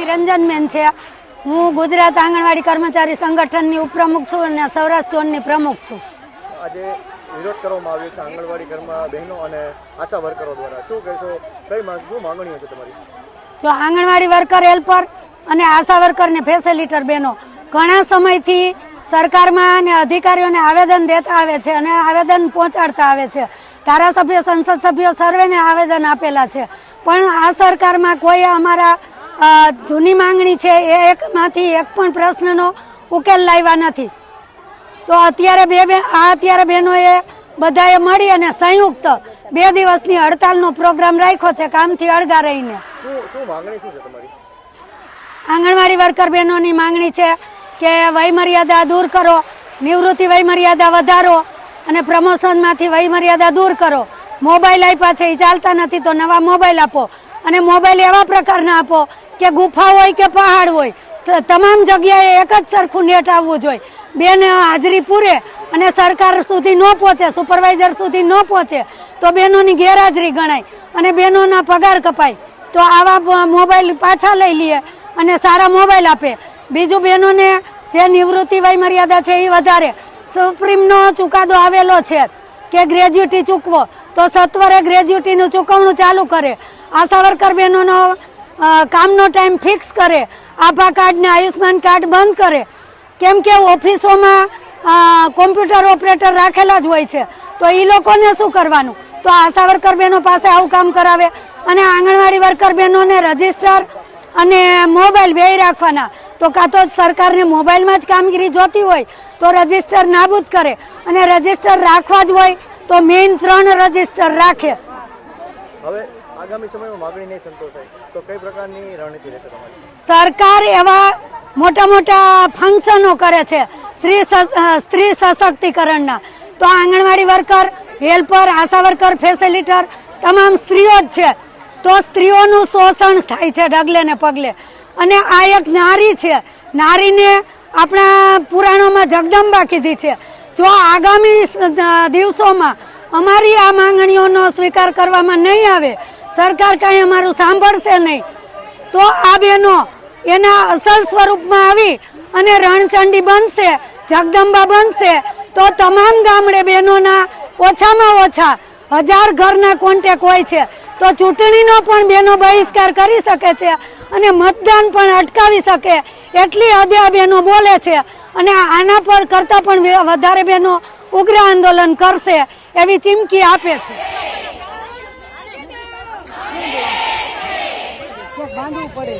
નિરંજનબેન છે. હું ગુજરાત આંગણવાડી કર્મચારી સંગઠનની ઉપપ્રમુખ છું અને સૌરાષ્ટ્ર ઝોનની પ્રમુખ છું. આજે વિરોધ કરવામાં આવ્યો છે આંગણવાડી ઘરમાં બહેનો અને આશા વર્કરો દ્વારા. શું કહેશો? કઈ માંગ શું માંગણીઓ છે તમારી? જો આંગણવાડી વર્કર હેલ્પર અને આશા વર્કર ને ફેસિલિટર બહેનો ઘણા સમયથી સરકારમાં અને અધિકારીઓને આવેદન દેતા આવે છે અને આવેદન પહોંચાડતા આવે છે. ધારાસભ્ય સંસદ સભ્યો સર્વેને આવેદન આપેલા છે. પણ આ સરકારમાં કોઈ અમારા જૂની માંગણી છે એ એકમાંથી એક પણ પ્રશ્નનો ઉકેલ લાવ્યા નથી. તો અત્યારે બે બે આ અત્યારે બહેનોએ બધાએ મળી અને સંયુક્ત બે દિવસની હડતાલનો પ્રોગ્રામ રાખ્યો છે કામથી અળગા રહીને. આંગણવાડી વર્કર બહેનોની માંગણી છે કે વયમર્યાદા દૂર કરો નિવૃત્તિ વયમર્યાદા વધારો અને પ્રમોશનમાંથી વયમર્યાદા દૂર કરો. મોબાઈલ આપ્યા છે એ ચાલતા નથી તો નવા મોબાઈલ આપો અને મોબાઈલ એવા પ્રકારના આપો કે ગુફા હોય કે પહાડ હોય તમામ જગ્યાએ એક જ સરખું નેટ આવવું જોઈએ. બેન હાજરી પૂરે અને સરકાર સુધી ન પહોંચે, સુપરવાઇઝર સુધી ન પહોંચે, તો બહેનોની ગેરહાજરી ગણાય અને બહેનોના પગાર કપાય. તો આવા મોબાઈલ પાછા લઈ લઈએ અને સારા મોબાઈલ આપે. બીજું બહેનોને જે નિવૃત્તિ વય મર્યાદા છે એ વધારે. સુપ્રીમનો ચુકાદો આવેલો છે કે ગ્રેજ્યુટી ચૂકવો, તો સત્વરે ગ્રેજ્યુટીનું ચૂકવણું ચાલુ કરે. આશા વર્કર બહેનોનો કામનો ટાઈમ ફિક્સ કરે. આભા કાર્ડ ને આયુષ્માન કાર્ડ બંધ કરે. કેમ કે ઓફિસોમાં કોમ્પ્યુટર ઓપરેટર રાખેલા જ હોય છે. તો એ લોકોને શું કરવાનું? તો આશા વર્કર બહેનો પાસે આવું કામ કરાવે અને આંગણવાડી વર્કર બહેનોને રજિસ્ટર અને મોબાઈલ બે રાખવાના. તો કાં તો સરકારને મોબાઈલમાં જ કામગીરી જોતી હોય, તો રજિસ્ટર નાબૂદ કરે. અને રજિસ્ટર રાખવા જ હોય, તો મેઇન ત્રણ રજિસ્ટર રાખે. હવે આગામી સમયમાં માગણી નહીં સંતોષાય. તો કઈ પ્રકારની રણનીતિ રહેશે તમારી? સરકાર એવા મોટા મોટા ફંક્શનો કરે છે, સ્ત્રી સ્ત્રી સશક્તિકરણના. તો anganwadi worker helper Asha worker facilitator તમામ સ્ત્રીઓ જ છે. તો સ્ત્રીઓનું શોષણ થાય છે ડગલે ને પગલે. અને આ એક નારી છે. નારીને આપણા પુરાણોમાં જગદંબા કીધી છે. જો આગામી દિવસોમાં અમારી આ માંગણીઓનો સ્વીકાર કરવામાં નહીં આવે સરકાર કાંઈ અમારું સાંભળશે નહીં. તો આ બહેનો એના અસલ સ્વરૂપમાં આવી અને રણચંડી બનશે, જગદંબા બનશે. તો તમામ ગામડે બહેનોના ઓછામાં ઓછા હજાર ઘરના કોન્ટેક હોય છે. તો ચૂંટણીનો પણ બહેનો બહિષ્કાર કરી શકે છે અને મતદાન પણ અટકાવી શકે એટલી હદે આ બહેનો બોલે છે. અને આના પર કરતાં પણ વધારે બહેનો ઉગ્ર આંદોલન કરશે એવી ચીમકી આપે છે. બાંધવું પડે.